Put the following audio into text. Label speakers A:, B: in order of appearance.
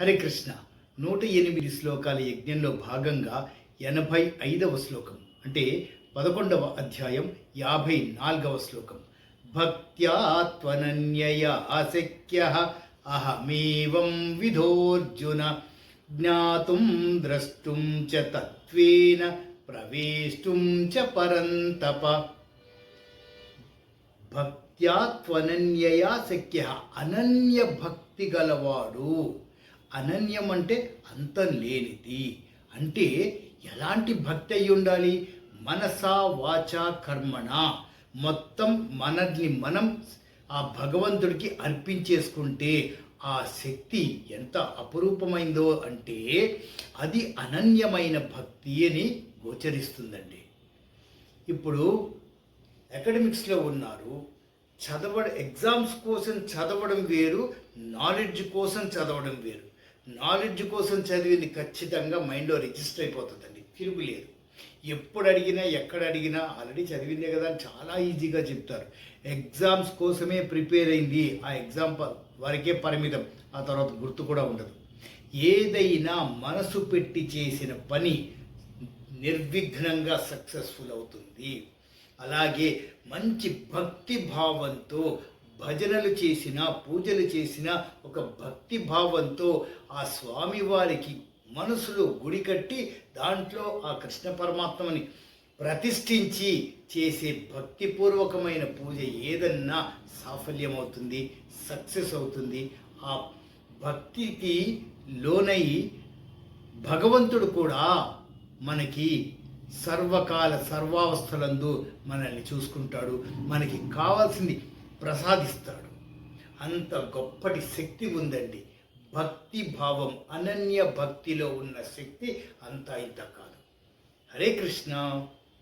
A: హరే కృష్ణ. నూట ఎనిమిది శ్లోకాల యజ్ఞంలో భాగంగా ఎనభై ఐదవ శ్లోకం అంటే పదకొండవ అధ్యాయం యాభై నాలుగవ శ్లోకం. భక్త్యా త్వనన్యయా అహమేవం విధోర్జున జ్ఞాతుం ద్రష్టుం చ తత్వేన ప్రవేష్టుం చ పరంతప. భక్త్యా శక్య అనన్య భక్తి గలవాడు. అనన్యం అంటే అంతం లేనిది. అంటే ఎలాంటి భక్తి అయి ఉండాలి? మనసా వాచ కర్మణ. మొత్తం మనల్ని మనం ఆ భగవంతుడికి అర్పించేసుకుంటే ఆ శక్తి ఎంత అపురూపమైందో అంటే అది అనన్యమైన భక్తి అని గోచరిస్తుందండి. ఇప్పుడు అకాడమిక్స్లో ఉన్నారు. చదవ ఎగ్జామ్స్ కోసం చదవడం వేరు నాలెడ్జ్ కోసం చదవడం వేరు. నాలెడ్జ్ కోసం చదివింది ఖచ్చితంగా మైండ్లో రిజిస్టర్ అయిపోతుందండి. తిరుగులేదు ఎప్పుడు అడిగినా ఎక్కడ అడిగినా ఆల్రెడీ చదివిందే కదా అని చాలా ఈజీగా చెప్తారు. ఎగ్జామ్స్ కోసమే ప్రిపేర్ అయింది. ఆ ఎగ్జామ్ వరకే పరిమితం. ఆ తర్వాత గుర్తు కూడా ఉండదు. ఏదైనా మనసు పెట్టి చేసిన పని నిర్విఘ్నంగా సక్సెస్ఫుల్ అవుతుంది. అలాగే మంచి భక్తి భావంతో భజనలు చేసిన పూజలు చేసిన ఒక భక్తి భావంతో ఆ స్వామివారికి మనసులో గుడి కట్టి దాంట్లో ఆ కృష్ణ పరమాత్మని ప్రతిష్ఠించి చేసే భక్తిపూర్వకమైన పూజ ఏదన్నా సాఫల్యమవుతుంది సక్సెస్ అవుతుంది. ఆ భక్తికి లోనై భగవంతుడు కూడా మనకి సర్వకాల సర్వావస్థలందు మనల్ని చూసుకుంటాడు. మనకి కావాల్సింది ప్రసాదిస్తాడు. అంత గొప్పటి శక్తి ఉందండి. భక్తి భావం అనన్య భక్తిలో ఉన్న శక్తి అంతా ఇంత కాదు. హరే కృష్ణ.